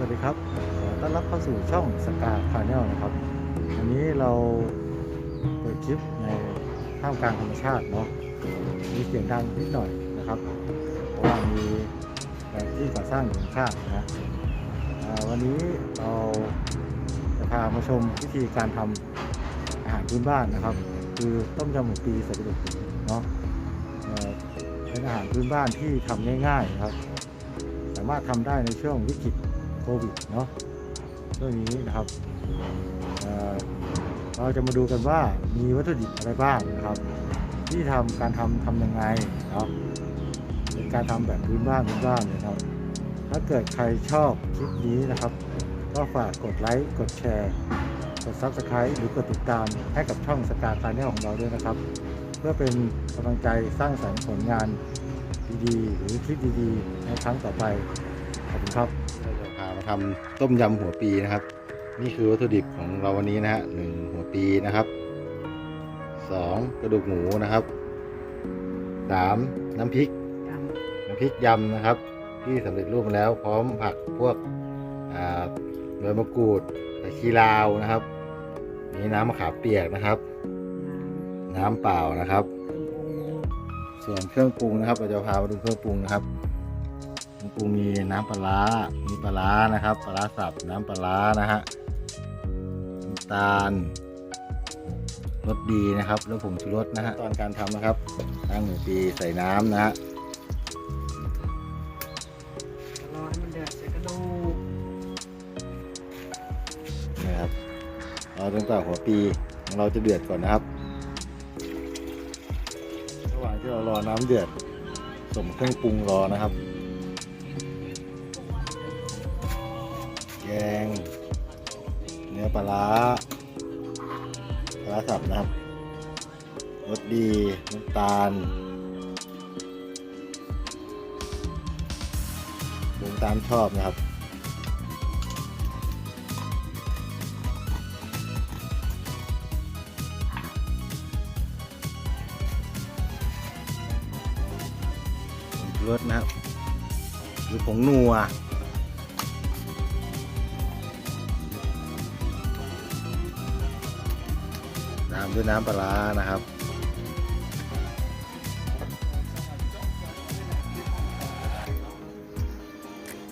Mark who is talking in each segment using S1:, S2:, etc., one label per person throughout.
S1: วัสดีครับต้อนรับเข้าสู่ช่องสกาพาเนลนะครับ วันนี้เราเปิดคลิปในท่ามกลางธรรมชาติเนาะ มีเสียงดังนิดหน่อยนะครับ เพราะว่ามีแผนที่ก่อสร้างอยู่ข้างๆนะวันนี้เราจะพามาชมวิธีการทำอาหารพื้นบ้านนะครับ คือต้มยำหมูปีใส่กระดูกเนาะเป็นอาหารพื้นบ้านที่ทำง่ายๆนะครับ สามารถทำได้ในช่วงวิกฤต วิดเนาะเรื่องนี้นะครับเเราจะมาดูกันว่ามีวัตถุดิบอะไรบ้างนะครับ ที่ทำการทำทำยังไงเนาะเป็นการทำแบบพื้นบ้านพื้นบ้านเลยครับ ถ้าเกิดใครชอบคลิปนี้นะครับ ก็ฝากกดไลค์กดแชร์กด Subscribe หรือกดติดตามให้กับช่องสกา c า n แนลของเราด้วยนะครับ เพื่อเป็นกำลังใจสร้างสรรค์ผลงานดีๆ หรือคลิปดีๆ ในครั้งต่อไปขอบคุณครับ เราจะพามาทำต้มยำหัวปีนะครับ นี่คือวัตถุดิบของเราวันนี้นะฮะหนึ่งหัวปีนะครับสองกระดูกหมูนะครับสามน้ำพริกน้ำพริกยำนะครับ ที่สำเร็จรูปมาแล้วพร้อมผักพวกใบมะกรูดตะชีลาวนะครับนี่น้ำมะขามเปียกนะครับ น้ำเปล่านะครับ ส่วนเครื่องปรุงนะครับ เราจะพามาดูเครื่องปรุงนะครับ ปรุงมีน้ำปลาร้ามีปลาร้านะครับ ปลาร้าสับน้ำปลาร้านะฮะน้ำตาลรสดีนะครับแล้วผงชูรสนะฮะตอนการทำนะครับตั้งหนึ่งปีใส่น้ำนะฮะ
S2: รอให้มันเดือดใส่กระดูก
S1: นะครับเราตั้งแต่หัวปีของเราจะเดือดก่อนนะครับระหว่างที่เรารอน้ำเดือดสมเครื่องปรุงรอนะครับ ปลาร้าปลาสับนะครับรสดีน้ำตาลปรุงตามชอบนะครับรสนะครับหรือผงนัว ตามด้วยน้ำปลาร้านะครับ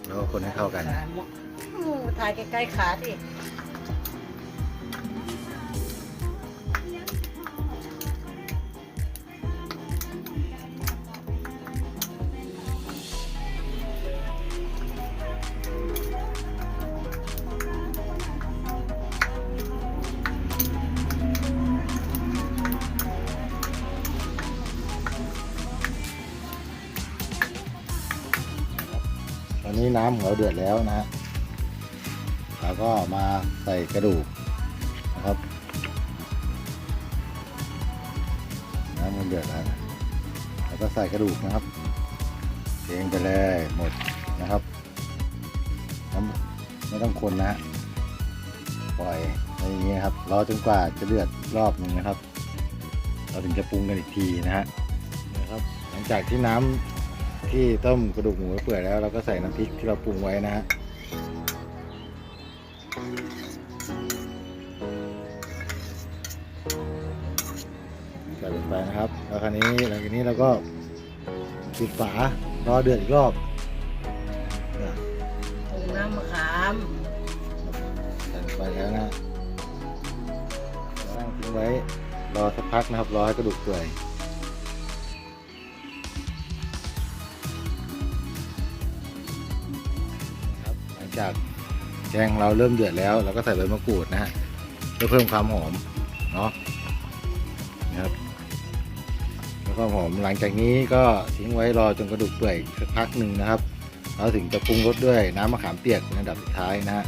S1: แล้วก็คนให้เข้ากัน
S2: อืมถ่ายใกล้ๆขาดิ
S1: นี้น้ำของเราเดือดแล้วนะฮะเราก็มาใส่กระดูกนะครับน้ำมันเดือดแล้วแล้วก็ใส่กระดูกนะครับเทงไปเลยหมดนะครับไม่ต้องคนนะปล่อยอะไรอย่างเงี้ยครับรอจนกว่าจะเดือดรอบหนึ่งนะครับ เราถึงจะปรุงกันอีกทีนะฮะนะครับ หลังจากที่น้ำ ที่ต้มกระดูกหมูไว้เปื่อยแล้วเราก็ใส่น้ำพริกที่เราปรุงไว้นะฮะใส่ลงไปนะครับ แล้วคราวนี้หลังจากนี้เราก็ปิดฝารอเดือดอีกรอบเนี่ย
S2: ปรุงน้ำมะขาม
S1: ใส่ลงไปแล้วนะฮะตั้งทิ้งไว้รอสักพักนะครับ รอให้กระดูกเปื่อย จากแกงเราเริ่มเดือดแล้วเราก็ใส่ใบมะกรูดนะฮะเพื่อเพิ่มความหอมเนาะนะครับแล้วความหอมหลังจากนี้ก็ทิ้งไว้รอจนกระดูกเปื่อยสักพักหนึ่งนะครับเราถึงจะปรุงรสด้วยน้ำมะขามเปียกเป็นอันดับสุดท้ายนะฮะ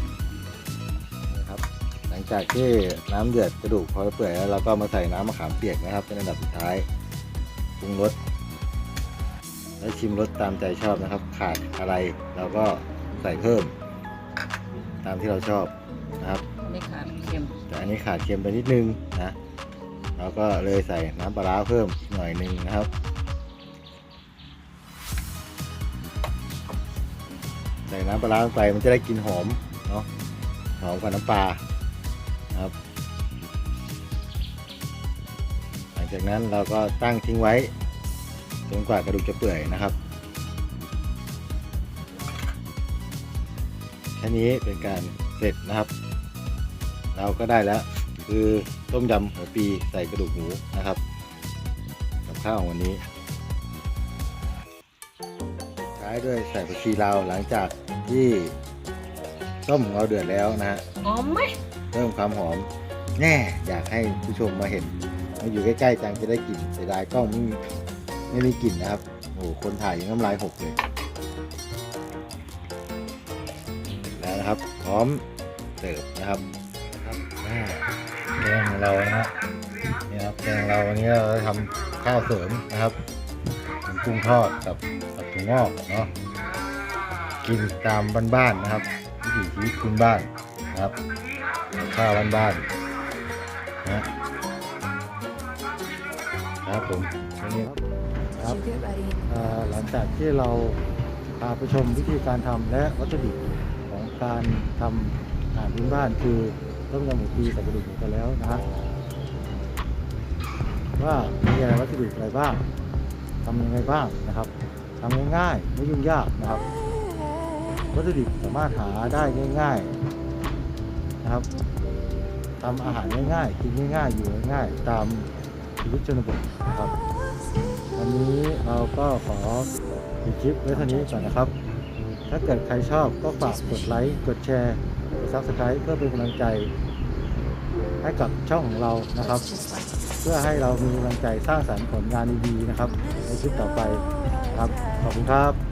S1: นะครับ หลังจากที่น้ำเดือดกระดูกพอเปื่อยแล้วเราก็มาใส่น้ำมะขามเปียกนะครับเป็นอันดับสุดท้ายปรุงรสแล้วชิมรสตามใจชอบนะครับ ขาดอะไรเราก็ใส่เพิ่ม ตามที่เราชอบนะครับ
S2: ไม่ขาดเค็ม
S1: แต่อันนี้ขาดเค็มไปนิดนึงนะเราก็เลยใส่น้ำปลาร้าเพิ่มอีกหน่อยหนึงนะครับใส่ส่น้ำปลาร้าลงไปมันจะได้กลิ่นหอมเนาะหอมกว่าน้ำปลานะครับ หลังจากนั้นเราก็ตั้งทิ้งไว้จนกว่ากระดูกจะเปื่อยนะครับ แค่นี้เป็นการเสร็จนะครับ เราก็ได้แล้ว คือต้มยำหัวปีใส่กระดูกหมูนะครับกับข้าวของวันนี้ท้ายด้วยใส่ผักชีลาวหลังจากที่ต้มของเราเดือดแล้วนะฮะ
S2: หอมไหม
S1: เพิ่มความหอม แน่อยากให้ผู้ชมมาเห็นมาอยู่ใกล้ๆจังจะได้กลิ่นเสียดายกล้องไม่มีไม่มีกลิ่นนะครับโอ้โหคนถ่ายยังน้ำลายหกเลย นะครับ พร้อมเสิร์ฟนะครับครับอ่าแกงของเรานะฮะนี่ครับแกงเราวันนี้เราจะทำข้าวเสริมนะครับเป็นกุ้งทอดกับกับถั่วงอกเนาะกินตามบ้านๆนะครับวิถีชีวิตพื้นบ้านนะครับข้าวบ้านๆนะครับผมอันนี้ครับ
S3: You get ready.
S1: เอ่อหลังจากที่เราพาไปชมวิธีการทำและวัตถุดิบของ การทำอาหารพื้นบ้านคือต้มยำหมูปีใส่กระดูกหมูกันแล้วนะฮะว่ามีอะไรวัตถุดิบอะไรบ้างทำยังไงบ้างนะครับทำง่ายๆไม่ยุ่งยากนะครับ วัตถุดิบสามารถหาได้ง่าย ๆนะครับทำอาหารง่ายๆกินง่ายๆอยู่ง่ายๆตามชีวิตชนบทนะครับวันนี้เราก็ขอปิดคลิปไว้เท่านี้ก่อนนะครับ ถ้าเกิดใครชอบก็ฝากกดไลค์ กดแชร์ กดซับสไคร b ์เพื่อเป็นกำลังใจ ให้กับช่องของเรานะครับ เพื่อให้เรามีกำลังใจสร้างสรรค์ผลงานดีๆนะครับ ในคลิปต่อไปครับ ขอบคุณครับ